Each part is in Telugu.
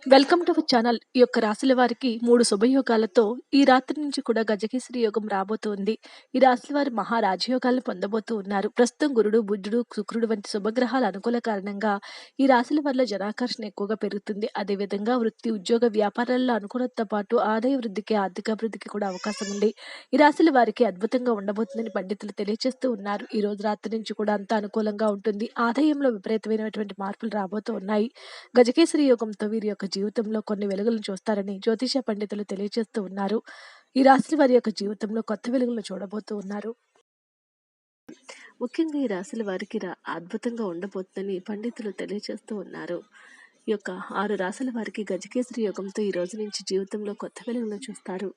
Welcome to our channel. ఈ యొక్క రాశుల వారికి మూడు శుభయోగాలతో ఈ రాత్రి నుంచి కూడా గజకేసరి యోగం రాబోతోంది. ఈ రాశుల వారు మహారాజయోగాలను పొందబోతూ ఉన్నారు. ప్రస్తుతం గురుడు, బుద్ధుడు శుక్రుడు వంటి శుభగ్రహాల అనుకూల కారణంగా ఈ రాశుల వల్ల జనాకర్షణ ఎక్కువగా పెరుగుతుంది. అదేవిధంగా వృత్తి, ఉద్యోగ, వ్యాపారాల్లో అనుకూలతతో పాటు ఆదాయ వృద్ధికి, ఆర్థికాభివృద్ధికి కూడా అవకాశం ఉంది. ఈ రాశుల వారికి అద్భుతంగా ఉండబోతుందని పండితులు తెలియజేస్తూ ఉన్నారు. ఈ రోజు రాత్రి నుంచి కూడా అంతా అనుకూలంగా ఉంటుంది. ఆదాయంలో విపరీతమైనటువంటి మార్పులు రాబోతూ ఉన్నాయి. గజకేసరి యోగంతో వీరి యొక్క జీవితంలో కొన్ని వెలుగులను చూస్తారని జ్యోతిష పండితులు తెలియజేస్తూ ఉన్నారు. ఈ రాశుల వారి యొక్క జీవితంలో కొత్త వెలుగులను చూడబోతూ ఉన్నారు. ముఖ్యంగా ఈ రాశుల వారికి రా అద్భుతంగా ఉండబోతుందని పండితులు తెలియజేస్తూ ఉన్నారు. ఈ యొక్క ఆరు రాశుల వారికి గజకేసరి యోగంతో ఈ రోజు నుంచి జీవితంలో కొత్త వెలుగులను చూస్తారు.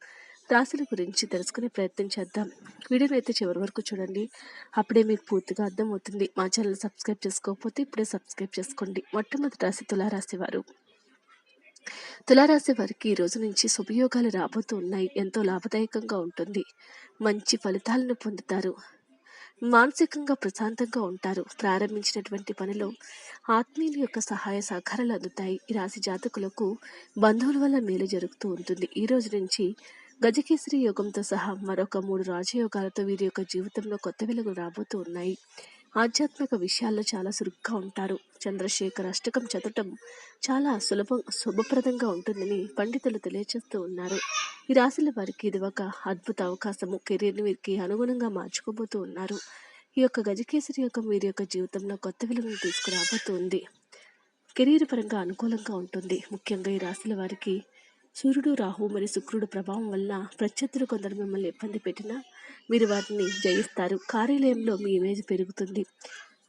రాశుల గురించి తెలుసుకునే ప్రయత్నం చేద్దాం. వీడియోని అయితే చివరి వరకు చూడండి. అప్పుడే మీకు పూర్తిగా అర్థమవుతుంది. మా ఛానల్ సబ్స్క్రైబ్ చేసుకోకపోతే ఇప్పుడే సబ్స్క్రైబ్ చేసుకోండి. మొట్టమొదటి రాశి తులారాశి వారు. తులారాశి వారికి ఈ రోజు నుంచి శుభయోగాలు రాబోతూ ఉన్నాయి. ఎంతో లాభదాయకంగా ఉంటుంది. మంచి ఫలితాలను పొందుతారు. మానసికంగా ప్రశాంతంగా ఉంటారు. ప్రారంభించినటువంటి పనిలో ఆత్మీయుల యొక్క సహాయ సహకారాలు అందుతాయి. ఈ రాశి జాతకులకు బంధువుల వల్ల మేలు జరుగుతూ ఉంటుంది. ఈ రోజు నుంచి గజకేసరి యోగంతో సహా మరొక మూడు రాజయోగాలతో వీరి యొక్క జీవితంలో కొత్త వెలుగులు రాబోతూ ఉన్నాయి. ఆధ్యాత్మిక విషయాల్లో చాలా చురుగ్గా ఉంటారు. చంద్రశేఖర్ అష్టకం చదవటం చాలా సులభం శుభప్రదంగా ఉంటుందని పండితులు తెలియజేస్తూ ఉన్నారు. ఈ రాశుల వారికి ఇది ఒక అద్భుత అవకాశము. కెరీర్‌ని వీరికి అనుగుణంగా మార్చుకోబోతూ ఉన్నారు. ఈ యొక్క గజకేసరి యొక్క వీరి యొక్క జీవితంలో కొత్త విలువను తీసుకురాబోతూ ఉంది. కెరీర్ పరంగా అనుకూలంగా ఉంటుంది. ముఖ్యంగా ఈ రాశుల వారికి సూర్యుడు, రాహువు మరియు శుక్రుడు ప్రభావం వల్ల ప్రత్యర్థులు కొందరు మిమ్మల్ని ఇబ్బంది పెట్టినా మీరు వాటిని జయిస్తారు. కార్యాలయంలో మీ ఇమేజ్ పెరుగుతుంది.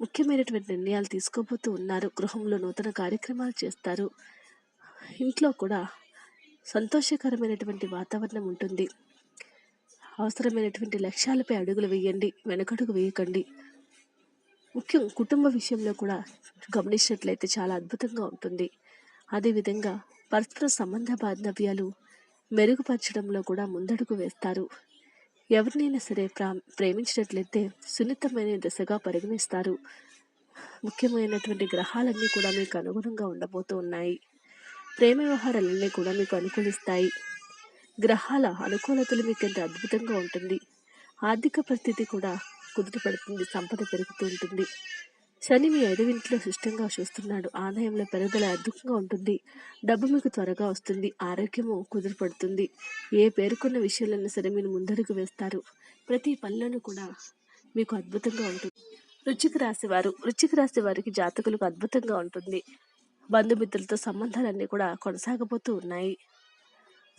ముఖ్యమైనటువంటి నిర్ణయాలు తీసుకోబోతూ ఉన్నారు. గృహంలో నూతన కార్యక్రమాలు చేస్తారు. ఇంట్లో కూడా సంతోషకరమైనటువంటి వాతావరణం ఉంటుంది. అవసరమైనటువంటి లక్ష్యాలపై అడుగులు వేయండి. వెనకడుగు వేయకండి. ముఖ్యం కుటుంబ విషయంలో కూడా గమనించినట్లయితే చాలా అద్భుతంగా ఉంటుంది. అదేవిధంగా పరస్పర సంబంధ బాంధవ్యాలు మెరుగుపరచడంలో కూడా ముందడుగు వేస్తారు. ఎవరినైనా సరే ప్రా ప్రేమించినట్లయితే సున్నితమైన దశగా పరిగణిస్తారు. ముఖ్యమైనటువంటి గ్రహాలన్నీ కూడా మీకు అనుగుణంగా ఉండబోతూ ఉన్నాయి. ప్రేమ వ్యవహారాలన్నీ కూడా మీకు అనుకూలిస్తాయి. గ్రహాల అనుకూలతలు మీకు ఎంత అద్భుతంగా ఉంటుంది. ఆర్థిక పరిస్థితి కూడా కుదుటపడుతుంది. సంపద పెరుగుతూ ఉంటుంది. శని మీ ఐదవ ఇంట్లో సుష్టంగా చూస్తున్నాడు. ఆదాయంలో పెరుగుదల అద్భుతంగా ఉంటుంది. డబ్బు మీకు త్వరగా వస్తుంది. ఆరోగ్యము కుదురుపడుతుంది ఏ పేర్కొన్న విషయాలైనా సరే మీరు ముందడుగు వేస్తారు. ప్రతి పనిలోనూ కూడా మీకు అద్భుతంగా ఉంటుంది. రుచికి రాసేవారు రుచికి రాసే రాశి వారికి జాతకులకు అద్భుతంగా ఉంటుంది. బంధుమిత్రులతో సంబంధాలన్నీ కూడా కొనసాగబోతూ ఉన్నాయి.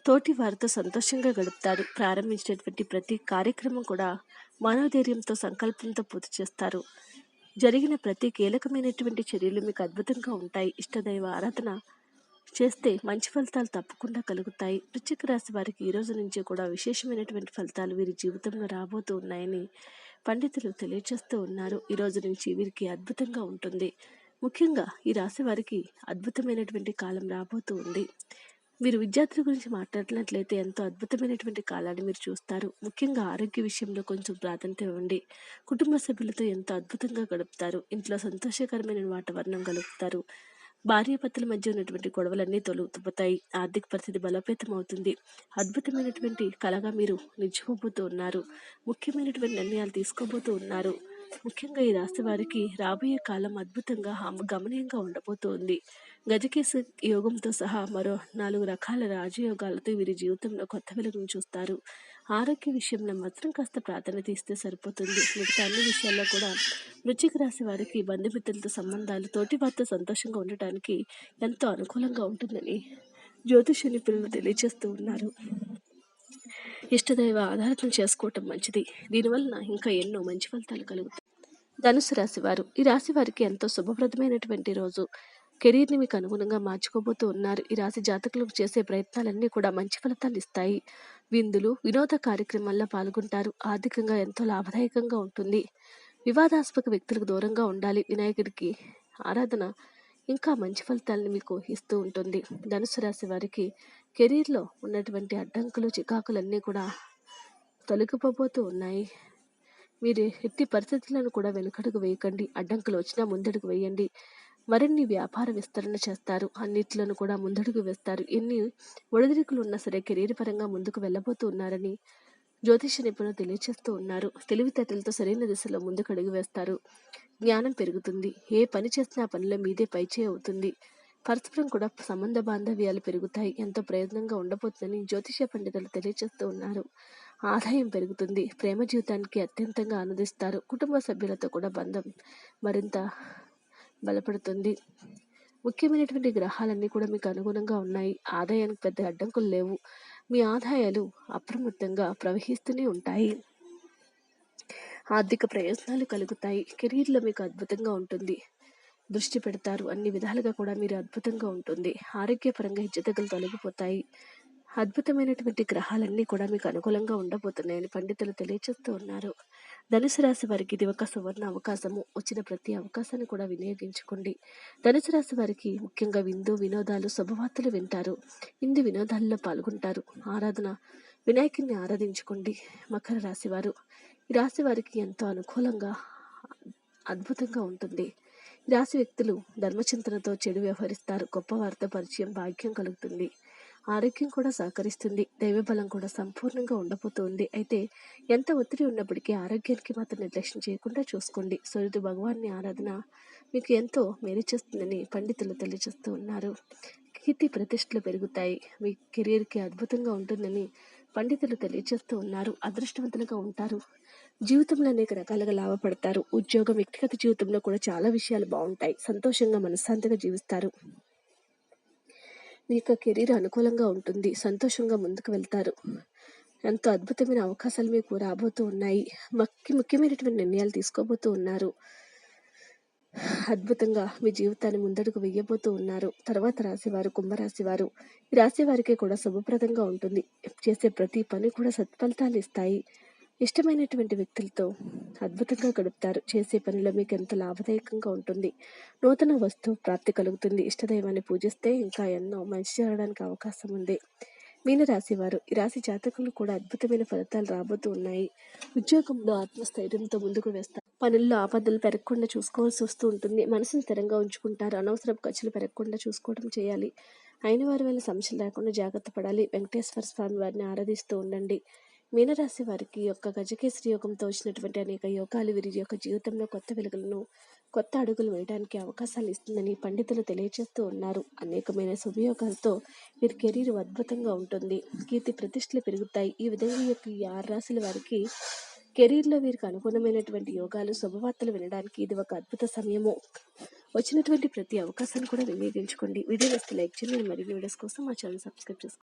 తోటి వారితో సంతోషంగా గడుపుతారు. ప్రారంభించినటువంటి ప్రతి కార్యక్రమం కూడా మనోధైర్యంతో, సంకల్పంతో పూర్తి చేస్తారు. జరిగిన ప్రతి కీలకమైనటువంటి చర్యలు మీకు అద్భుతంగా ఉంటాయి. ఇష్టదైవ ఆరాధన చేస్తే మంచి ఫలితాలు తప్పకుండా కలుగుతాయి. వృశ్చిక రాశి వారికి ఈ రోజు నుంచి కూడా విశేషమైనటువంటి ఫలితాలు వీరి జీవితంలో రాబోతూ ఉన్నాయని పండితులు తెలియజేస్తూ ఉన్నారు. ఈ రోజు నుంచి వీరికి అద్భుతంగా ఉంటుంది. ముఖ్యంగా ఈ రాశి వారికి అద్భుతమైనటువంటి కాలం రాబోతూ ఉంది. మీరు విద్యార్థుల గురించి మాట్లాడినట్లయితే ఎంతో అద్భుతమైనటువంటి కాలాన్ని మీరు చూస్తారు. ముఖ్యంగా ఆరోగ్య విషయంలో కొంచెం ప్రాధాన్యత ఇవ్వండి. కుటుంబ సభ్యులతో ఎంతో అద్భుతంగా గడుపుతారు. ఇంట్లో సంతోషకరమైన వాతావరణం గలుపుతారు. భార్యాభర్తల మధ్య ఉన్నటువంటి గొడవలన్నీ తొలుతుపుతాయి ఆర్థిక పరిస్థితి బలోపేతం అవుతుంది. అద్భుతమైనటువంటి కళగా మీరు నిలిచిపోబోతూ ఉన్నారు. ముఖ్యమైనటువంటి నిర్ణయాలు తీసుకోబోతూ ఉన్నారు. ముఖ్యంగా ఈ రాశి వారికి రాబోయే కాలం అద్భుతంగా గమనీయంగా ఉండబోతోంది. గజకేస యోగంతో సహా మరో నాలుగు రకాల రాజయోగాలతో వీరి జీవితంలో కొత్త వెలుగును చూస్తారు. ఆరోగ్య విషయంలో మాత్రం కాస్త ప్రాధాన్యత ఇస్తే సరిపోతుంది. మిగతా అన్ని విషయాల్లో కూడా వృచ్చిక రాశి వారికి బంధుమిత్రులతో సంబంధాలు, తోటి వారితో సంతోషంగా ఉండటానికి ఎంతో అనుకూలంగా ఉంటుందని జ్యోతిష నిపుణులు తెలియజేస్తూ ఉన్నారు. ఇష్టదైవ ఆధారితం చేసుకోవటం మంచిది. దీనివలన ఇంకా ఎన్నో మంచి ఫలితాలు కలుగుతాయి. ధనుసు రాశివారు ఈ రాశి వారికి ఎంతో శుభప్రదమైనటువంటి రోజు. కెరీర్‌ని మీకు అనుగుణంగా మార్చుకోబోతూ ఉన్నారు. ఈ రాశి జాతకులకు చేసే ప్రయత్నాలన్నీ కూడా మంచి ఫలితాలు ఇస్తాయి. విందులు, వినోద కార్యక్రమాల్లో పాల్గొంటారు. ఆర్థికంగా ఎంతో లాభదాయకంగా ఉంటుంది. వివాదాస్పద వ్యక్తులకు దూరంగా ఉండాలి. వినాయకుడికి ఆరాధన ఇంకా మంచి ఫలితాలను మీకు ఇస్తూ ఉంటుంది. ధనుసు రాశి వారికి కెరీర్‌లో ఉన్నటువంటి అడ్డంకులు, చికాకులన్నీ కూడా తొలగిపోబోతూ ఉన్నాయి. మీరు ఎట్టి పరిస్థితులను కూడా వెనుకడుగు వేయకండి. అడ్డంకులు వచ్చినా ముందడుగు వేయండి. మరిన్ని వ్యాపార విస్తరణ చేస్తారు. అన్నిట్లను కూడా ముందడుగు వేస్తారు. ఎన్ని ఒడిదిరికులు ఉన్నా సరే కెరీర్ పరంగా ముందుకు వెళ్ళబోతూ ఉన్నారని జ్యోతిష నిపుణులు తెలియచేస్తూ ఉన్నారు. తెలివితేటలతో సరైన దిశలో ముందుకు అడుగు వేస్తారు. జ్ఞానం పెరుగుతుంది. ఏ పని చేసినా పనిలో మీదే పైచే అవుతుంది. పరస్పరం కూడా సంబంధ బాంధవ్యాలు పెరుగుతాయి. ఎంతో ప్రయోజనంగా ఉండబోతుందని జ్యోతిష పండితులు తెలియజేస్తూ ఉన్నారు. ఆదాయం పెరుగుతుంది. ప్రేమ జీవితానికి అత్యంతంగా ఆనందిస్తారు. కుటుంబ సభ్యులతో కూడా బంధం మరింత బలపడుతుంది. ముఖ్యమైనటువంటి గ్రహాలన్నీ కూడా మీకు అనుగుణంగా ఉన్నాయి. ఆదాయానికి పెద్ద అడ్డంకులు లేవు. మీ ఆదాయాలు అప్రమత్తంగా ప్రవహిస్తూనే ఉంటాయి. ఆర్థిక ప్రయోజనాలు కలుగుతాయి. కెరీర్లో మీకు అద్భుతంగా ఉంటుంది. దృష్టి పెడతారు. అన్ని విధాలుగా కూడా మీరు అద్భుతంగా ఉంటుంది. ఆరోగ్యపరంగా హెచ్చుతగ్గులు తొలగిపోతాయి. అద్భుతమైనటువంటి గ్రహాలన్నీ కూడా మీకు అనుకూలంగా ఉండబోతున్నాయని పండితులు తెలియజేస్తూ ఉన్నారు. ధనుసు రాశి వారికి ఇది ఒక సువర్ణ అవకాశము. వచ్చిన ప్రతి అవకాశాన్ని కూడా వినియోగించుకోండి. ధనుసు రాశి వారికి ముఖ్యంగా విందు వినోదాలు శుభవార్తలు వింటారు. ఇందు వినోదాల్లో పాల్గొంటారు. ఆరాధన వినాయకుడిని ఆరాధించుకోండి మకర రాశి వారు. ఈ రాశి వారికి ఎంతో అనుకూలంగా అద్భుతంగా ఉంటుంది. ఈ రాశి వ్యక్తులు ధర్మచింతనతో చెడు వ్యవహరిస్తారు. గొప్ప వారితో పరిచయం భాగ్యం కలుగుతుంది. ఆరోగ్యం కూడా సహకరిస్తుంది. దైవబలం కూడా సంపూర్ణంగా ఉండబోతుంది. అయితే ఎంత ఒత్తిడి ఉన్నప్పటికీ ఆరోగ్యానికి మాత్రం నిర్లక్ష్యం చేయకుండా చూసుకోండి. సూర్యుడు భగవాన్ని ఆరాధన మీకు ఎంతో మేలు చేస్తుందని పండితులు తెలియజేస్తూ ఉన్నారు. కీర్తి ప్రతిష్టలు పెరుగుతాయి. మీ కెరీర్కి అద్భుతంగా ఉంటుందని పండితులు తెలియజేస్తూ ఉన్నారు. అదృష్టవంతులుగా ఉంటారు. జీవితంలో అనేక రకాలుగా లాభపడతారు. ఉద్యోగం వ్యక్తిగత జీవితంలో కూడా చాలా విషయాలు బాగుంటాయి. సంతోషంగా మనశ్శాంతిగా జీవిస్తారు. మీ యొక్క కెరీర్ అనుకూలంగా ఉంటుంది. సంతోషంగా ముందుకు వెళ్తారు. ఎంతో అద్భుతమైన అవకాశాలు మీకు రాబోతూ ఉన్నాయి. మక్కి ముఖ్యమైనటువంటి నిర్ణయాలు తీసుకోబోతూ ఉన్నారు. అద్భుతంగా మీ జీవితాన్ని ముందడుగు వెయ్యబోతూ ఉన్నారు. తర్వాత రాశివారు కుంభరాశి వారు ఈ రాశి వారికి కూడా శుభప్రదంగా ఉంటుంది. చేసే ప్రతి పని కూడా సత్ఫలితాలు ఇస్తాయి. ఇష్టమైనటువంటి వ్యక్తులతో అద్భుతంగా గడుపుతారు. చేసే పనిలో మీకు ఎంత లాభదాయకంగా ఉంటుంది. నూతన వస్తువు ప్రాప్తి కలుగుతుంది. ఇష్టదైవాన్ని పూజిస్తే ఇంకా ఎన్నో మంచి జరగడానికి అవకాశం ఉంది. మీన రాశి వారు ఈ రాశి జాతకులు కూడా అద్భుతమైన ఫలితాలు రాబోతూ ఉన్నాయి. ఉద్యోగంలో ఆత్మస్థైర్యంతో ముందుకు వేస్తారు. పనుల్లో ఆపదలు పెరగకుండా చూసుకోవాల్సి వస్తూ ఉంటుంది. మనసును స్థిరంగా ఉంచుకుంటారు. అనవసరపు ఖర్చులు పెరగకుండా చూసుకోవడం చేయాలి. అయిన వారి వల్ల సమస్యలు లేకుండా జాగ్రత్త పడాలి. వెంకటేశ్వర స్వామి వారిని ఆరాధిస్తూ ఉండండి. మీనరాశి వారికి యొక్క గజకేసరి యోగంతో వచ్చినటువంటి అనేక యోగాలు వీరి యొక్క జీవితంలో కొత్త వెలుగులను కొత్త అడుగులు వేయడానికి అవకాశాలు ఇస్తుందని పండితులు తెలియజేస్తూ ఉన్నారు. అనేకమైన శుభయోగాలతో వీరి కెరీర్ అద్భుతంగా ఉంటుంది. కీర్తి ప్రతిష్టలు పెరుగుతాయి. ఈ విధంగా యొక్క ఈ ఆరు రాశుల వారికి కెరీర్లో వీరికి అనుగుణమైనటువంటి యోగాలు శుభవార్తలు వినడానికి ఇది ఒక అద్భుత సమయము. వచ్చినటువంటి ప్రతి అవకాశాన్ని కూడా వినియోగించుకోండి. వీడియో వస్తే లైక్ చేయండి. మరిన్ని వీడియోస్ కోసం మా ఛానల్ సబ్స్క్రైబ్ చేసుకోండి.